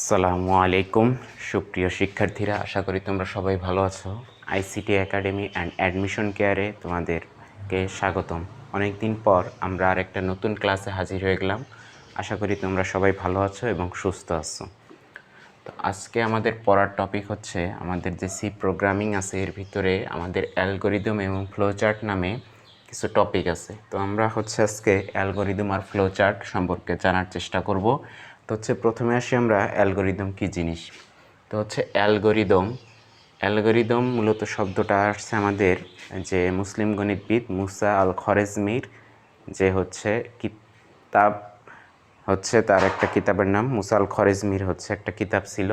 আসসালামু আলাইকুম। সুপ্রিয় শিক্ষার্থীরা, আশা করি তোমরা সবাই ভালো আছো। আইসিটি একাডেমি অ্যান্ড অ্যাডমিশন কেয়ারে তোমাদেরকে স্বাগতম। অনেক দিন পর আমরা আর একটা নতুন ক্লাসে হাজির হয়ে গেলাম। আশা করি তোমরা সবাই ভালো আছো এবং সুস্থ আছো। তো আজকে আমাদের পড়ার টপিক হচ্ছে আমাদের যে সি প্রোগ্রামিং আছে, এর ভিতরে আমাদের অ্যালগোরিদম এবং ফ্লোচার্ট নামে কিছু টপিক আছে। তো আমরা হচ্ছে আজকে অ্যালগোরিদম আর ফ্লোচার্ট সম্পর্কে জানার চেষ্টা করব। তো হচ্ছে প্রথমে আসি আমরা অ্যালগোরিদম কী জিনিস? তো হচ্ছে অ্যালগোরিদম অ্যালগোরিদম মূলত শব্দটা আসছে আমাদের যে মুসলিম গণিতবিদ মুসা আল খরেজমির যে হচ্ছে কিতাব, হচ্ছে তার একটা কিতাবের নাম মুসাল খরেজমির হচ্ছে একটা কিতাব ছিল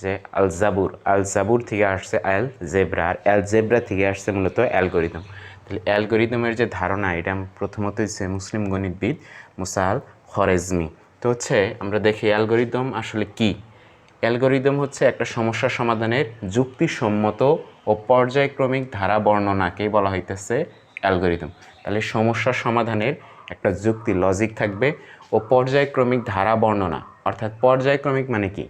যে আল জাবুর আল থেকে আসছে আল জেব্রা আর অ্যাল জেব্রা থেকে আসছে মূলত অ্যালগোরিদম। তাহলে অ্যালগোরিদমের যে ধারণা, এটা প্রথমত হচ্ছে মুসলিম গণিতবিদ মুসাল খরেজমি তো হচ্ছে আমরা দেখি অ্যালগোরিদম আসলে কি। অ্যালগোরিদম হচ্ছে একটা সমস্যা সমাধানের যুক্তিসম্মত ও পর্যায়ক্রমিক ধারা বর্ণনাকেই বলা হইতেছে অ্যালগোরিদম। তাহলে সমস্যা সমাধানের একটা যুক্তি লজিক থাকবে ও পর্যায়ক্রমিক ধারা বর্ণনা। অর্থাৎ পর্যায়ক্রমিক মানে কি?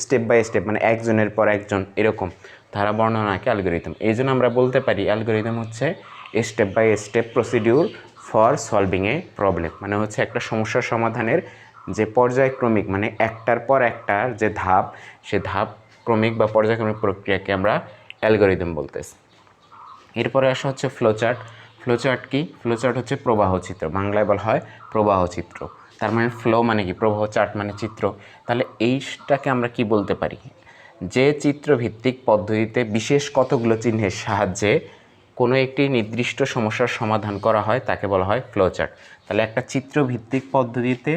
স্টেপ বাই স্টেপ মানে একজনের পর একজন এরকম ধারা বর্ণনাকে অ্যালগোরিদম। এই জন্য আমরা বলতে পারি অ্যালগোরিদম হচ্ছে step by step procedure for solving a problem মানে হচ্ছে একটা সমস্যা সমাধানের যে পর্যায়ক্রমিক মানে একটার পর একটার যে ধাপ, সে ধাপ ক্রমিক বা পর্যায়ক্রমিক প্রক্রিয়াকে আমরা অ্যালগোরিদম বলতেছি। এরপরে আসা হচ্ছে ফ্লোচার্ট। ফ্লোচার্ট কি? ফ্লোচার্ট হচ্ছে প্রবাহ চিত্র। বাংলায় বলা হয় প্রবাহ চিত্র। তার মানে ফ্লো মানে কি? প্রবাহ চার্ট মানে চিত্র। তাহলে এইটাকে আমরা কি বলতে পারি? যে চিত্রভিত্তিক পদ্ধতিতে বিশেষ কতগুলো চিহ্নের সাহায্যে একটি নির্দিষ্ট সমস্যার সমাধান করা হয়, তাকে বলা হয় ফ্লোচার্ট তাহলে একটা চিত্রভিত্তিক পদ্ধতিতে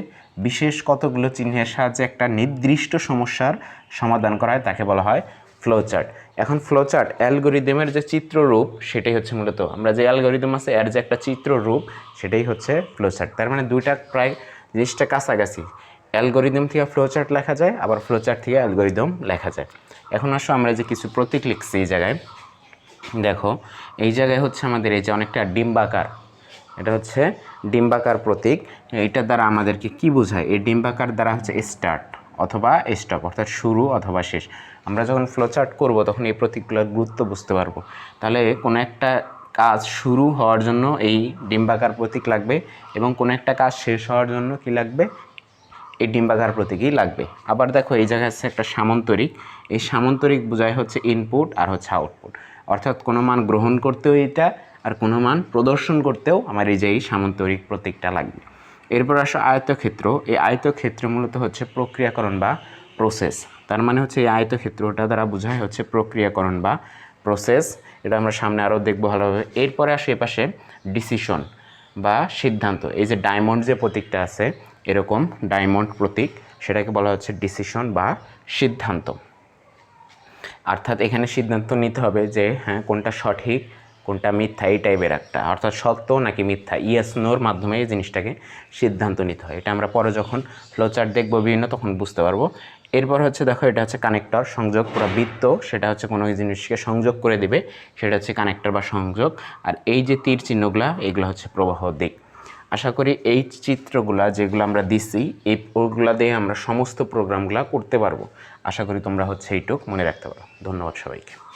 বিশেষ কতগুলো চিহ্নের সাহায্যে একটা নির্দিষ্ট সমস্যার সমাধান করা হয়, তাকে বলা হয় ফ্লোচার্ট এখন ফ্লোচার্ট অ্যালগোরিদমের যে চিত্ররূপ, সেটাই হচ্ছে মূলত, আমরা যে অ্যালগোরিদম আছে, এর যে একটা চিত্ররূপ, সেটাই হচ্ছে ফ্লোচার্ট তার মানে দুইটা প্রায় জিনিসটা কাছাকাছি। অ্যালগোরিদম থেকে ফ্লোচার্ট লেখা যায়, আবার ফ্লোচার্ট থেকে অ্যালগোরিদম লেখা যায়। এখন আসো আমরা যে কিছু প্রতীক লিখছি এই জায়গায়। দেখো, এই জায়গায় হচ্ছে আমাদের এই যে অনেকটা ডিম্বাকার, এটা হচ্ছে ডিম্বাকার প্রতীক। এইটার দ্বারা আমাদেরকে কি বোঝায়? এই ডিম্বাকার দ্বারা হচ্ছে স্টার্ট অথবা স্টপ অর্থাৎ শুরু অথবা শেষ। আমরা যখন ফ্লোচার্ট করব, তখন এই প্রতীকগুলোর গুরুত্ব বুঝতে পারব। তাহলে কোনো একটা কাজ শুরু হওয়ার জন্য এই ডিম্বাকার প্রতীক লাগবে এবং কোনো একটা কাজ শেষ হওয়ার জন্য কি লাগবে? এই ডিম্বাকার প্রতীকই লাগবে। আবার দেখো, এই জায়গায় আছে একটা সামন্তরিক। এই সামন্তরিক বোঝায় হচ্ছে ইনপুট আর হচ্ছে আউটপুট অর্থাৎ কোনো মান গ্রহণ করতেও এটা আর কোনো মান প্রদর্শন করতেও আমার এই যে এই সামন্তরিক প্রতীকটা লাগবে। এরপর আসো আয়তক্ষেত্র। এই আয়তক্ষেত্র মূলত হচ্ছে প্রক্রিয়াকরণ বা প্রসেস তার মানে হচ্ছে এই আয়তক্ষেত্রটা দ্বারা বোঝায় হচ্ছে প্রক্রিয়াকরণ বা প্রসেস এটা আমরা সামনে আরও দেখব ভালোভাবে। এরপরে আসে এপাশে ডিসিশন বা সিদ্ধান্ত। এই যে ডায়মন্ড যে প্রতীকটা আছে, এরকম ডায়মন্ড প্রতীক, সেটাকে বলা হচ্ছে ডিসিশন বা সিদ্ধান্ত। অর্থাৎ এখানে সিদ্ধান্ত নিতে হবে যে হ্যাঁ কোনটা সঠিক, কোনটা মিথ্যা, এই টাইপের একটা। অর্থাৎ সত্য নাকি মিথ্যা? ইয়েস নোর মাধ্যমে এই জিনিসটাকে সিদ্ধান্ত নিতে হয়। এটা আমরা পরে যখন ফ্লোচার্ট দেখব বিভিন্ন, তখন বুঝতে পারব। এরপর হচ্ছে, দেখো, এটা হচ্ছে কানেক্টর সংযোগ, পুরো বৃত্ত। সেটা হচ্ছে কোনো জিনিসকে সংযোগ করে দিবে। সেটা হচ্ছে কানেক্টর বা সংযোগ। আর এই যে তীর চিহ্নগুলা, এগুলো হচ্ছে প্রবাহ দিক। আশা করি এই চিত্রগুলা যেগুলো আমরা দিচ্ছি এই ওগুলা দিয়ে আমরা সমস্ত প্রোগ্রামগুলো করতে পারব। আশা করি তোমরা হচ্ছে এইটুক মনে রাখতে পারো। ধন্যবাদ সবাইকে।